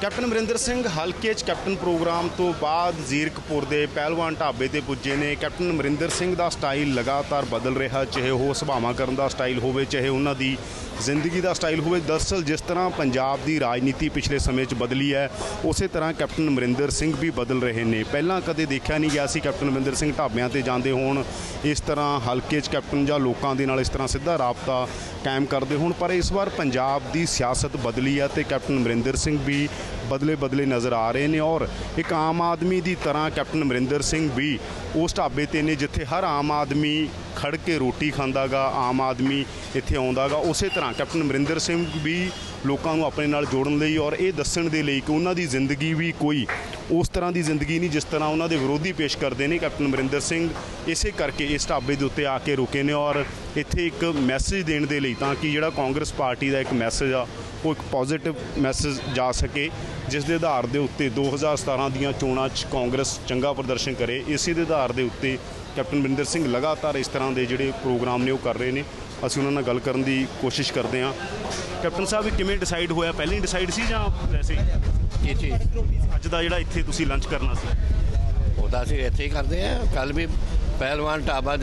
Captain Amarinder Singh ਹਲਕੇ 'ਚ captain programme ਤੋਂ ਬਾਅਦ ਜ਼ੀਰਕਪੁਰ ਦੇ ਪਹਿਲਵਾਨ ਢਾਬੇ ਤੇ ਪੁੱਜੇ ਨੇ। ਕੈਪਟਨ ਅਮਰਿੰਦਰ ਸਿੰਘ ਦਾ ਸਟਾਈਲ ਲਗਾਤਾਰ ਬਦਲ ਰਿਹਾ, ਚਾਹੇ ਉਹ ਸਭਾਵਾਂ ਕਰਨ ਦਾ ਸਟਾਈਲ ਹੋਵੇ, ਚਾਹੇ ਉਹਨਾਂ ਦੀ ਜ਼ਿੰਦਗੀ ਦਾ ਸਟਾਈਲ ਹੋਵੇ ਦਰਅਸਲ ਜਿਸ ਤਰ੍ਹਾਂ ਪੰਜਾਬ ਦੀ ਰਾਜਨੀਤੀ ਪਿਛਲੇ ਸਮੇਂ 'ਚ ਬਦਲੀ ਹੈ, ਉਸੇ ਤਰ੍ਹਾਂ ਕੈਪਟਨ ਅਮਰਿੰਦਰ ਸਿੰਘ ਵੀ ਬਦਲ ਰਹੇ ਨੇ। ਪਹਿਲਾਂ ਕਦੇ ਦੇਖਿਆ ਨਹੀਂ ਗਿਆ ਸੀ ਕੈਪਟਨ ਅਮਰਿੰਦਰ ਸਿੰਘ ਢਾਬਿਆਂ ਤੇ ਜਾਂਦੇ ਹੋਣ। ਇਸ ਤਰ੍ਹਾਂ ਹਲਕੇ 'ਚ ਕੈਪਟਨ ਜਾਂ ਲੋਕਾਂ ਦੇ ਨਾਲ ਇਸ ਤਰ੍ਹਾਂ ਸਿੱਧਾ ਰਾਬਤਾ ਕਾਇਮ ਕਰਦੇ ਹੋਣ। ਪਰ ਇਸ ਵਾਰ ਪੰਜਾਬ ਦੀ ਸਿਆਸਤ ਬਦਲੀ ਹੈ ਤੇ ਕੈਪਟਨ ਅਮਰਿੰਦਰ ਸਿੰਘ ਵੀ ਬਦਲੇ ਬਦਲੇ ਨਜ਼ਰ ਆ ਰਹੇ ਨੇ ਔਰ ਇੱਕ ਆਮ ਆਦਮੀ ਦੀ ਤਰ੍ਹਾਂ ਕੈਪਟਨ ਅਮਰਿੰਦਰ ਸਿੰਘ ਵੀ ਉਸ ਢਾਬੇ ਤੇ ਨੇ ਜਿੱਥੇ ਹਰ ਆਮ ਆਦਮੀ ਖੜ ਕੇ ਰੋਟੀ ਖਾਂਦਾਗਾ ਆਮ ਆਦਮੀ ਇੱਥੇ ਆਉਂਦਾਗਾ ਉਸੇ ਤਰ੍ਹਾਂ ਕੈਪਟਨ ਅਮਰਿੰਦਰ ਸਿੰਘ ਵੀ ਲੋਕਾਂ ਨੂੰ ਆਪਣੇ ਨਾਲ ਜੋੜਨ ਲਈ ਔਰ ਇਹ ਦੱਸਣ ਦੇ ਲਈ ਕਿ ਉਹਨਾਂ ਦੀ ਜ਼ਿੰਦਗੀ ਵੀ ਕੋਈ ਉਸ ਤਰ੍ਹਾਂ ਦੀ ਜ਼ਿੰਦਗੀ ਨਹੀਂ ਜਿਸ ਤਰ੍ਹਾਂ ਉਹਨਾਂ ਦੇ ਵਿਰੋਧੀ ਪੇਸ਼ ਕਰਦੇ ਨੇ ਕੈਪਟਨ ਅਮਰਿੰਦਰ ਸਿੰਘ। ਇਸੇ ਕਰਕੇ ਇਸ ਢਾਬੇ ਦੇ ਉੱਤੇ ਆ ਕੇ ਰੁਕੇ ਨੇ ਔਰ ਇੱਥੇ ਇੱਕ ਮੈਸੇਜ ਦੇਣ ਦੇ ਲਈ ਤਾਂ ਕਿ ਜਿਹੜਾ ਕਾਂਗਰਸ ਪਾਰਟੀ ਦਾ ਇੱਕ ਮੈਸੇਜ ਆ, ਉਹ ਇੱਕ ਪੋਜ਼ਿਟਿਵ ਮੈਸੇਜ ਜਾ ਸਕੇ, ਜਿਸ ਦੇ ਆਧਾਰ ਦੇ ਉੱਤੇ 2017 ਦੀਆਂ ਚੋਣਾਂ 'ਚ ਕਾਂਗਰਸ ਚੰਗਾ ਪ੍ਰਦਰਸ਼ਨ ਕਰੇ। ਇਸੇ ਦੇ ਆਧਾਰ ਦੇ ਉੱਤੇ ਕੈਪਟਨ ਅਮਰਿੰਦਰ ਸਿੰਘ ਲਗਾਤਾਰ ਇਸ ਤਰ੍ਹਾਂ ਦੇ ਜਿਹੜੇ ਪ੍ਰੋਗਰਾਮ ਨੇ ਉਹ ਕਰ ਰਹੇ ਨੇ। ਅਸੀਂ ਉਹਨਾਂ ਨਾਲ ਗੱਲ ਕਰਨ ਦੀ ਕੋਸ਼ਿਸ਼ ਕਰਦੇ ਹਾਂ। ਕੈਪਟਨ ਸਾਹਿਬ, ਇਹ ਕਿਵੇਂ ਡਿਸਾਈਡ ਹੋਇਆ? ਪਹਿਲਾਂ ਹੀ ਡਿਸਾਈਡ ਸੀ ਜਾਂ ਵੈਸੇ ਇਹ ਚੀਜ਼? ਅੱਜ ਦਾ ਜਿਹੜਾ ਇੱਥੇ ਤੁਸੀਂ ਲੰਚ ਕਰਨਾ ਸੀ। ਉਹ ਤਾਂ ਅਸੀਂ ਇੱਥੇ ਹੀ ਕਰਦੇ ਆ ਕੱਲ ਵੀ ਪਹਿਲਵਾਨ ਢਾਬਾ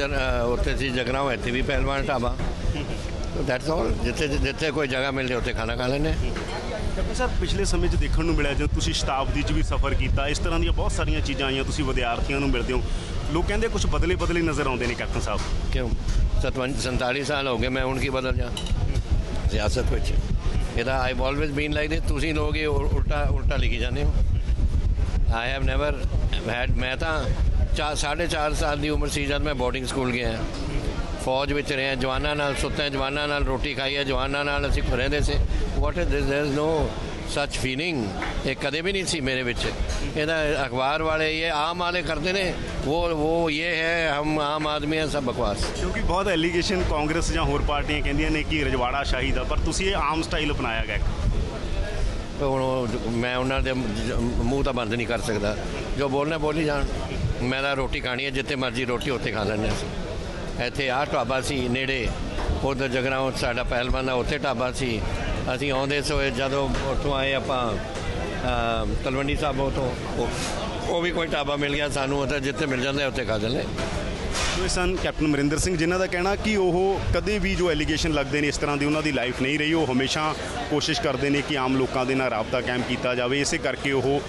ਉੱਥੇ ਸੀ ਜਗਰਾਉਂ ਇੱਥੇ ਵੀ ਪਹਿਲਵਾਨ ਢਾਬਾ। ਦੈਟਸ ਆਲ ਜਿੱਥੇ ਜਿੱਥੇ ਕੋਈ ਜਗ੍ਹਾ ਮਿਲਦੀ ਉੱਥੇ ਖਾਣਾ ਖਾ ਹਾਂ। ਕੈਪਟਨ ਸਾਹਿਬ ਪਿਛਲੇ ਸਮੇਂ 'ਚ ਦੇਖਣ ਨੂੰ ਮਿਲਿਆ ਜਦੋਂ ਤੁਸੀਂ ਸ਼ਤਾਬਦੀ 'ਚ ਵੀ ਸਫ਼ਰ ਕੀਤਾ ਇਸ ਤਰ੍ਹਾਂ ਦੀਆਂ ਬਹੁਤ ਸਾਰੀਆਂ ਚੀਜ਼ਾਂ ਆਈਆਂ ਤੁਸੀਂ ਵਿਦਿਆਰਥੀਆਂ ਨੂੰ ਮਿਲਦੇ ਹੋ। ਲੋਕ ਕਹਿੰਦੇ ਕੁਝ ਬਦਲੇ ਬਦਲੇ ਨਜ਼ਰ ਆਉਂਦੇ ਨੇ ਕੈਪਟਨ ਸਾਹਿਬ। ਕਿਉਂ? 57 47 ਸਾਲ ਹੋ ਗਏ ਮੈਂ ਹੁਣ ਕੀ ਬਦਲ ਜਾ ਸਿਆਸਤ ਵਿੱਚ। ਇਹਦਾ ਆਈ ਆਲਵੇਜ਼ ਬੀਨ ਲਾਈਕ ਦਿਸ ਤੁਸੀਂ ਲੋਕ ਇਹ ਉਲਟਾ ਉਲਟਾ ਲਿਖੀ ਜਾਂਦੇ ਹੋ। ਆਈ ਹੈਵ ਨੈਵਰ ਹੈਡ ਮੈਂ ਤਾਂ ਚਾਰ, ਸਾਢੇ ਚਾਰ ਸਾਲ ਦੀ ਉਮਰ ਸੀ ਜਦ ਮੈਂ ਬੋਰਡਿੰਗ ਸਕੂਲ ਗਿਆ। ਫੌਜ ਵਿੱਚ ਰਿਹਾ, ਜਵਾਨਾਂ ਨਾਲ ਸੁੱਤੇ, ਜਵਾਨਾਂ ਨਾਲ ਰੋਟੀ ਖਾਈ ਹੈ, ਜਵਾਨਾਂ ਨਾਲ ਅਸੀਂ ਰਹਿੰਦੇ ਸੀ। What is this there is no ਸੱਚ ਫੀਲਿੰਗ ਇਹ ਕਦੇ ਵੀ ਨਹੀਂ ਸੀ ਮੇਰੇ ਵਿੱਚ। ਇਹਦਾ ਅਖਬਾਰ ਵਾਲੇ ਇਹ ਆਮ ਵਾਲੇ ਕਰਦੇ ਨੇ ਉਹ ਉਹ ਇਹ ਹੈ ਹਮ ਆਮ ਆਦਮੀ ਹੈ ਸਭ ਬਕਵਾਸ। ਕਿਉਂਕਿ ਬਹੁਤ ਐਲੀਗੇਸ਼ਨ ਕਾਂਗਰਸ ਜਾਂ ਹੋਰ ਪਾਰਟੀਆਂ ਕਹਿੰਦੀਆਂ ਨੇ ਕਿ ਰਜਵਾੜਾ ਸ਼ਾਹੀ ਦਾ ਪਰ ਤੁਸੀਂ ਇਹ ਆਮ ਸਟਾਈਲ ਅਪਣਾਇਆ ਗਿਆ ਹੁਣ ਮੈਂ ਉਹਨਾਂ ਦੇ ਮੂੰਹ ਤਾਂ ਬੰਦ ਨਹੀਂ ਕਰ ਸਕਦਾ। ਜੋ ਬੋਲਣਾ ਬੋਲੀ ਜਾਣ। ਮੈਂ ਤਾਂ ਰੋਟੀ ਖਾਣੀ ਹੈ ਜਿੱਥੇ ਮਰਜ਼ੀ ਰੋਟੀ ਉੱਥੇ ਖਾ ਲੈਂਦੇ ਅਸੀਂ। ਇੱਥੇ ਆਹ ਢਾਬਾ ਸੀ ਨੇੜੇ ਉਧਰ ਜਗਰਾਉਂ ਸਾਡਾ ਪਹਿਲਵਾਨ ਦਾ ਉੱਥੇ ਢਾਬਾ ਸੀ। ਅਸੀਂ ਆਉਂਦੇ ਸੋਏ ਜਦੋਂ ਉੱਥੋਂ ਆਏ ਆਪਾਂ ਤਲਵੰਡੀ ਸਾਹਿਬ ਤੋਂ ਉਹ- ਵੀ ਕੋਈ ਢਾਬਾ ਮਿਲ ਗਿਆ ਸਾਨੂੰ ਉੱਥੇ, ਜਿੱਥੇ ਮਿਲ ਜਾਂਦਾ ਉੱਥੇ ਖਾ ਲੈਂਦੇ ਸੋ ਸਨ ਕੈਪਟਨ ਅਮਰਿੰਦਰ ਸਿੰਘ, ਜਿਨ੍ਹਾਂ ਦਾ ਕਹਿਣਾ ਕਿ ਉਹ ਕਦੇ ਵੀ ਜੋ ਐਲੀਗੇਸ਼ਨ ਲੱਗਦੇ ਨੇ ਇਸ ਤਰ੍ਹਾਂ ਦੀ ਉਹਨਾਂ ਦੀ ਲਾਈਫ ਨਹੀਂ ਰਹੀ, ਉਹ ਹਮੇਸ਼ਾ ਕੋਸ਼ਿਸ਼ ਕਰਦੇ ਨੇ ਕਿ ਆਮ ਲੋਕਾਂ ਦੇ ਨਾਲ ਰਾਬਤਾ ਕਾਇਮ ਕੀਤਾ ਜਾਵੇ। ਇਸੇ ਕਰਕੇ ਉਹ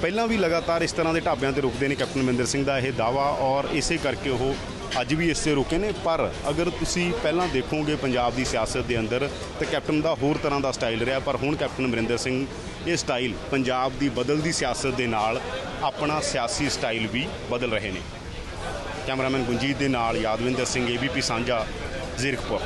ਪਹਿਲਾਂ ਵੀ ਲਗਾਤਾਰ ਇਸ ਤਰ੍ਹਾਂ ਦੇ ਢਾਬਿਆਂ ਤੇ ਰੁਕਦੇ ਨੇ ਕੈਪਟਨ ਅਮਰਿੰਦਰ ਸਿੰਘ ਦਾ ਇਹ ਦਾਵਾ ਔਰ ਇਸੇ ਕਰਕੇ ਉਹ ਅੱਜ ਵੀ ਇਸੇ ਰੁਕੇ ਨੇ। ਪਰ ਅਗਰ ਤੁਸੀਂ ਪਹਿਲਾਂ ਦੇਖੋਗੇ ਪੰਜਾਬ ਦੀ ਸਿਆਸਤ ਦੇ ਅੰਦਰ ਤਾਂ ਕੈਪਟਨ ਦਾ ਹੋਰ ਤਰ੍ਹਾਂ ਦਾ ਸਟਾਈਲ ਰਿਹਾ। ਪਰ ਹੁਣ ਕੈਪਟਨ ਅਮਰਿੰਦਰ ਸਿੰਘ ਇਹ ਸਟਾਈਲ ਪੰਜਾਬ ਦੀ ਬਦਲਦੀ ਸਿਆਸਤ ਦੇ ਨਾਲ ਆਪਣਾ ਸਿਆਸੀ ਸਟਾਈਲ ਵੀ ਬਦਲ ਰਹੇ ਨੇ। ਕੈਮਰਾਮੈਨ ਗੁੰਜੀਤ ਦੇ ਨਾਲ ਯਾਦਵਿੰਦਰ ਸਿੰਘ ਏਬੀਪੀ ਸਾਂਝਾ, ਜ਼ੀਰਕਪੁਰ।